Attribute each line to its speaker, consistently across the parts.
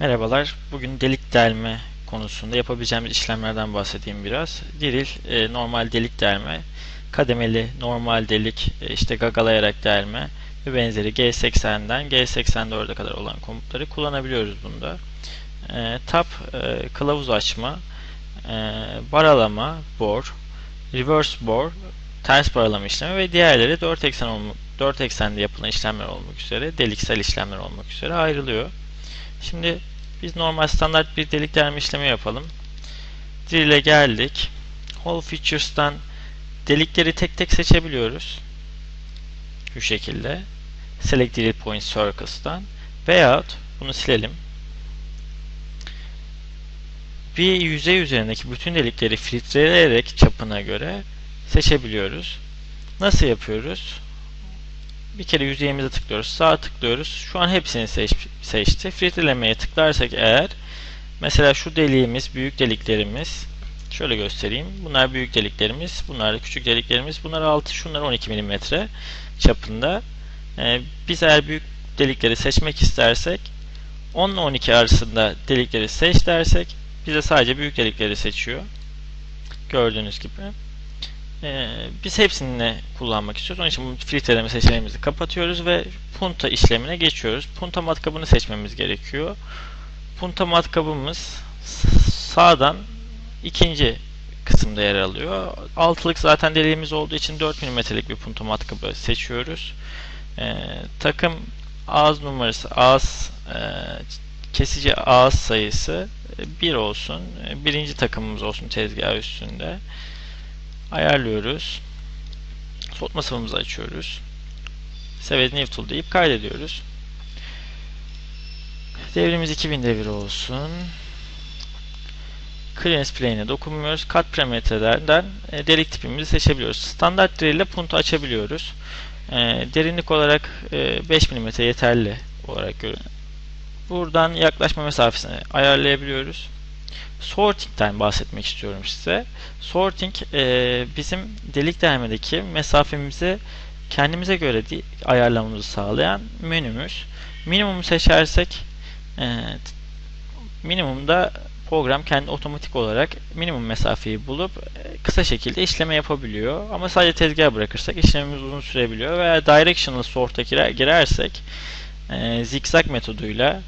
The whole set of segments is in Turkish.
Speaker 1: Merhabalar. Bugün delik delme konusunda yapabileceğimiz işlemlerden bahsedeyim biraz. Diril e, normal delik delme, kademeli normal delik, e, işte gagalayarak delme ve benzeri G80'den G84'e kadar olan komutları kullanabiliyoruz bunda. E, tab e, kılavuz açma, e, baralama, bor, reverse bor, ters baralama işlemi ve diğerleri 4 eksen olmak 4 eksende yapılan işlemler olmak üzere, deliksel işlemler olmak üzere ayrılıyor. Şimdi biz normal standart bir delik delme işlemi yapalım. Drill'e geldik. Hole Features'tan delikleri tek tek seçebiliyoruz. Şu şekilde. Select Drill Point Circles'tan. Veyahut bunu silelim. Bir yüzey üzerindeki bütün delikleri filtreleyerek çapına göre seçebiliyoruz. Nasıl yapıyoruz? Bir kere yüzeyimize tıklıyoruz. Sağ tıklıyoruz. Şu an hepsini seç, seçti. Filtrelemeye tıklarsak eğer mesela şu deliğimiz, büyük deliklerimiz şöyle göstereyim. Bunlar büyük deliklerimiz. Bunlar da küçük deliklerimiz. Bunlar 6, şunlar 12 mm çapında. Ee, biz eğer büyük delikleri seçmek istersek 10 ile 12 arasında delikleri seç dersek bize sadece büyük delikleri seçiyor. Gördüğünüz gibi. Ee, biz hepsini kullanmak istiyoruz. Onun için bu filtreleme seçeneğimizi kapatıyoruz ve punta işlemine geçiyoruz. Punta matkabını seçmemiz gerekiyor. Punta matkabımız sağdan ikinci kısımda yer alıyor. Altılık zaten deliğimiz olduğu için 4 mm'lik bir punta matkabı seçiyoruz. Ee, takım ağız numarası, ağız e, kesici ağız sayısı 1 olsun. Birinci takımımız olsun tezgah üstünde ayarlıyoruz. Soğutma sıvımızı açıyoruz. Save new tool deyip kaydediyoruz. Devrimiz 2000 devir olsun. Clearance plane'e dokunmuyoruz. Kat parametrelerden e, delik tipimizi seçebiliyoruz. Standart drill ile puntu açabiliyoruz. E, derinlik olarak e, 5 mm yeterli olarak görünüyor. Buradan yaklaşma mesafesini ayarlayabiliyoruz sorting'den bahsetmek istiyorum size. Sorting e, bizim delik delmedeki mesafemizi kendimize göre ayarlamamızı sağlayan menümüz. Minimumu seçersek e, minimumda program kendi otomatik olarak minimum mesafeyi bulup e, kısa şekilde işleme yapabiliyor. Ama sadece tezgah bırakırsak işlemimiz uzun sürebiliyor. Veya directional sort'a girersek e, zigzag metoduyla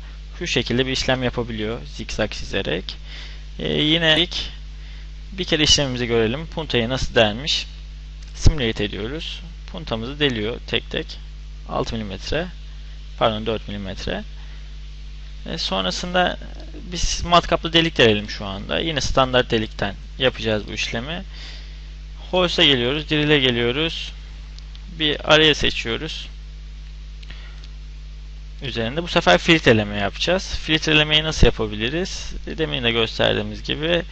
Speaker 1: şu şekilde bir işlem yapabiliyor zigzag çizerek. Ee, yine ilk bir kere işlemimizi görelim. Puntayı nasıl delmiş. Simulate ediyoruz. Puntamızı deliyor tek tek. 6 mm pardon 4 mm e, sonrasında biz matkaplı delik delelim şu anda. Yine standart delikten yapacağız bu işlemi. Hosea geliyoruz. Drill'e geliyoruz. Bir araya seçiyoruz üzerinde. Bu sefer filtreleme yapacağız. Filtrelemeyi nasıl yapabiliriz? Demin de gösterdiğimiz gibi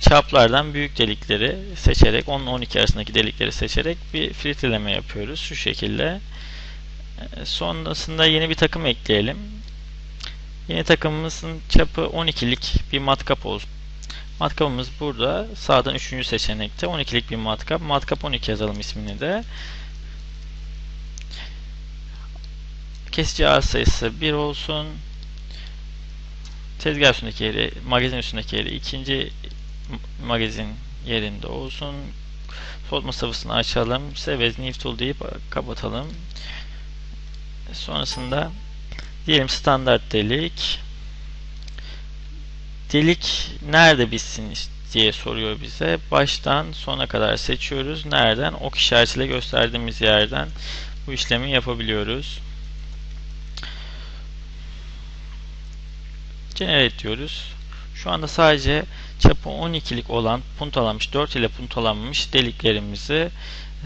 Speaker 1: çaplardan büyük delikleri seçerek 10-12 arasındaki delikleri seçerek bir filtreleme yapıyoruz. Şu şekilde. Ee, sonrasında yeni bir takım ekleyelim. Yeni takımımızın çapı 12'lik bir matkap olsun. Matkapımız burada. Sağdan 3. seçenekte 12'lik bir matkap. Matkap 12 yazalım ismini de. Kesici ağız sayısı 1 olsun. Tezgah üstündeki yeri, magazin üstündeki yeri ikinci magazin yerinde olsun. Soğutma sıvısını açalım. Save as new tool deyip kapatalım. Sonrasında diyelim standart delik. Delik nerede bitsin diye soruyor bize. Baştan sona kadar seçiyoruz. Nereden? Ok işaretiyle gösterdiğimiz yerden bu işlemi yapabiliyoruz. Generate diyoruz. Şu anda sadece çapı 12'lik olan puntalanmış 4 ile puntalanmış deliklerimizi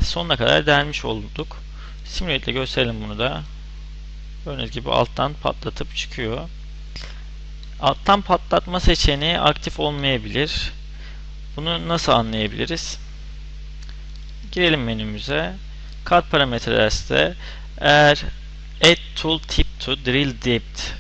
Speaker 1: sonuna kadar delmiş olduk. Simulate ile gösterelim bunu da. Gördüğünüz gibi alttan patlatıp çıkıyor. Alttan patlatma seçeneği aktif olmayabilir. Bunu nasıl anlayabiliriz? Girelim menümüze. Cut parametrelerde eğer add tool tip to drill depth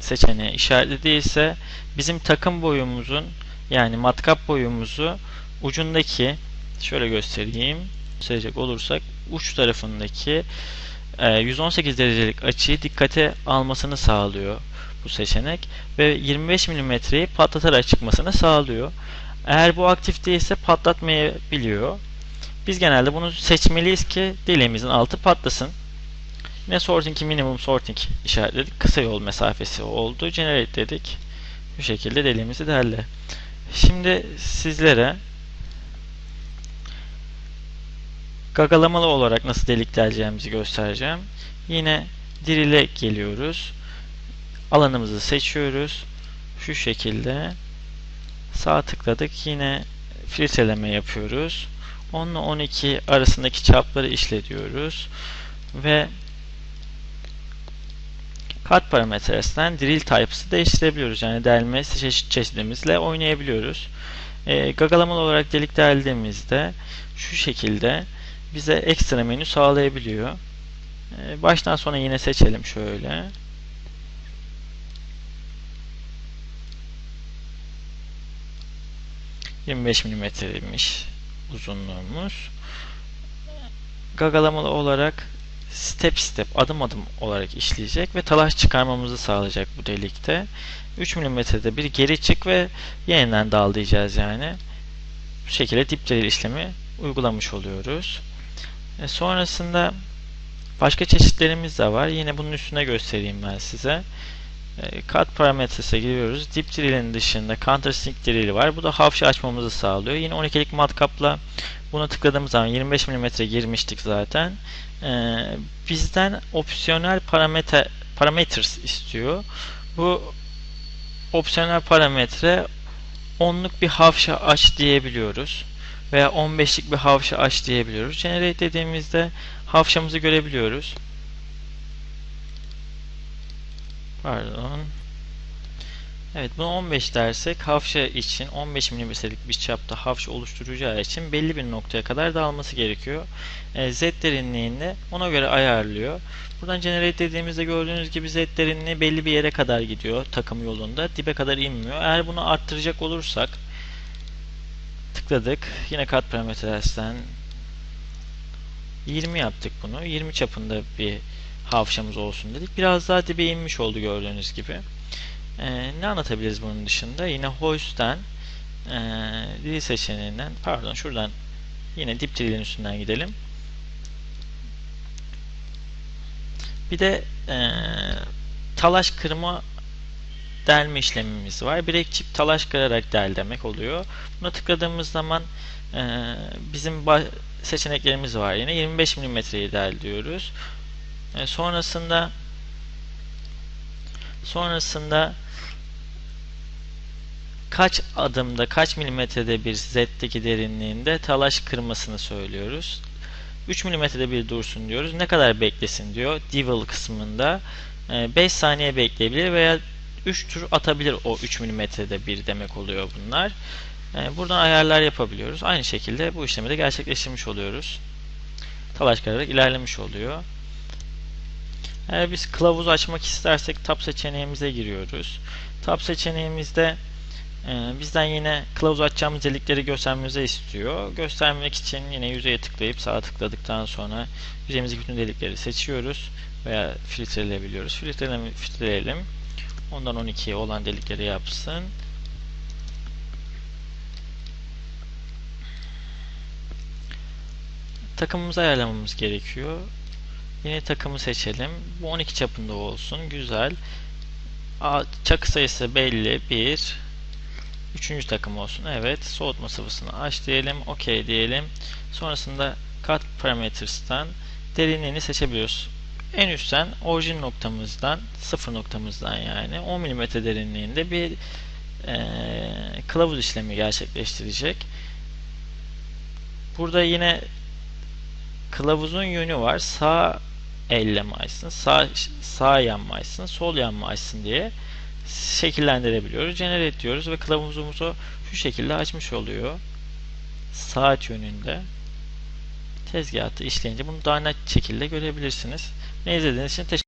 Speaker 1: seçeneği işaretli değilse bizim takım boyumuzun yani matkap boyumuzu ucundaki şöyle göstereyim gösterecek olursak uç tarafındaki e, 118 derecelik açıyı dikkate almasını sağlıyor bu seçenek ve 25 milimetreyi patlatarak çıkmasını sağlıyor. Eğer bu aktif değilse patlatmayabiliyor. Biz genelde bunu seçmeliyiz ki deliğimizin altı patlasın. Yine sorting'i minimum sorting işaretledik. Kısa yol mesafesi oldu. Generate dedik. Bu şekilde deliğimizi derle. Şimdi sizlere gagalamalı olarak nasıl delik deleceğimizi göstereceğim. Yine drill'e geliyoruz. Alanımızı seçiyoruz. Şu şekilde sağ tıkladık. Yine filtreleme yapıyoruz. 10 ile 12 arasındaki çapları işle diyoruz. Ve kat parametresinden drill types'ı değiştirebiliyoruz. Yani delme çeşit çeşidimizle oynayabiliyoruz. E, gagalamalı olarak delik deldiğimizde şu şekilde bize ekstra menü sağlayabiliyor. E, baştan sona yine seçelim şöyle. ...25 milimetreymiş uzunluğumuz. Gagalamalı olarak step step adım adım olarak işleyecek ve talaş çıkarmamızı sağlayacak bu delikte. 3 milimetrede bir geri çık ve yeniden dal diyeceğiz yani. Bu şekilde dip drill işlemi uygulamış oluyoruz. E sonrasında başka çeşitlerimiz de var. Yine bunun üstüne göstereyim ben size. E, kat parametresine giriyoruz. Dip drill'in dışında countersink drill var. Bu da hafşa açmamızı sağlıyor. Yine 12'lik matkapla buna tıkladığımız zaman 25 mm girmiştik zaten. E, bizden opsiyonel parametre parameters istiyor. Bu opsiyonel parametre onluk bir hafşa aç diyebiliyoruz veya 15'lik bir havşa aç diyebiliyoruz. Generate dediğimizde havşamızı görebiliyoruz. Pardon. Evet bunu 15 dersek havşa için 15 milimetrelik bir çapta havşa oluşturacağı için belli bir noktaya kadar dağılması gerekiyor. E, Z derinliğini ona göre ayarlıyor. Buradan generate dediğimizde gördüğünüz gibi Z derinliği belli bir yere kadar gidiyor takım yolunda. Dibe kadar inmiyor. Eğer bunu arttıracak olursak tıkladık. Yine kat parametresinden 20 yaptık bunu. 20 çapında bir havşamız olsun dedik. Biraz daha dibe inmiş oldu gördüğünüz gibi. Ee, ne anlatabiliriz bunun dışında? Yine hoist'ten e, dil seçeneğinden pardon şuradan yine dip drill'in üstünden gidelim. Bir de e, talaş kırma delme işlemimiz var. Birek çip talaş kırarak del demek oluyor. Buna tıkladığımız zaman e, bizim seçeneklerimiz var. Yine 25 milimetreyi del diyoruz. E, sonrasında sonrasında kaç adımda kaç milimetrede bir z'deki derinliğinde talaş kırmasını söylüyoruz. 3 milimetrede bir dursun diyoruz. Ne kadar beklesin diyor. Devil kısmında 5 e, saniye bekleyebilir veya 3 tur atabilir o 3 milimetrede bir demek oluyor bunlar. Yani buradan ayarlar yapabiliyoruz. Aynı şekilde bu işlemi de gerçekleştirmiş oluyoruz. Talaş kararak ilerlemiş oluyor. Eğer biz kılavuz açmak istersek tab seçeneğimize giriyoruz. Tab seçeneğimizde e, bizden yine kılavuz açacağımız delikleri göstermemize istiyor. Göstermek için yine yüzeye tıklayıp sağa tıkladıktan sonra yüzeyimizdeki bütün delikleri seçiyoruz veya filtreleyebiliyoruz. Filtreleyelim. filtreleyelim. Ondan 12'ye olan delikleri yapsın. Takımımızı ayarlamamız gerekiyor. Yeni takımı seçelim. Bu 12 çapında olsun. Güzel. Çakı sayısı belli. 1 Üçüncü takım olsun. Evet. Soğutma sıvısını aç diyelim. OK diyelim. Sonrasında cut parametres'tan derinliğini seçebiliyoruz en üstten orijin noktamızdan sıfır noktamızdan yani 10 mm derinliğinde bir e, kılavuz işlemi gerçekleştirecek. Burada yine kılavuzun yönü var. Sağ elle mi açsın, sağ, sağ yan mı açsın, sol yan mı açsın diye şekillendirebiliyoruz. Generate diyoruz ve kılavuzumuzu şu şekilde açmış oluyor. Saat yönünde tezgahta işleyince bunu daha net şekilde görebilirsiniz. Ne izlediğiniz için teşekkür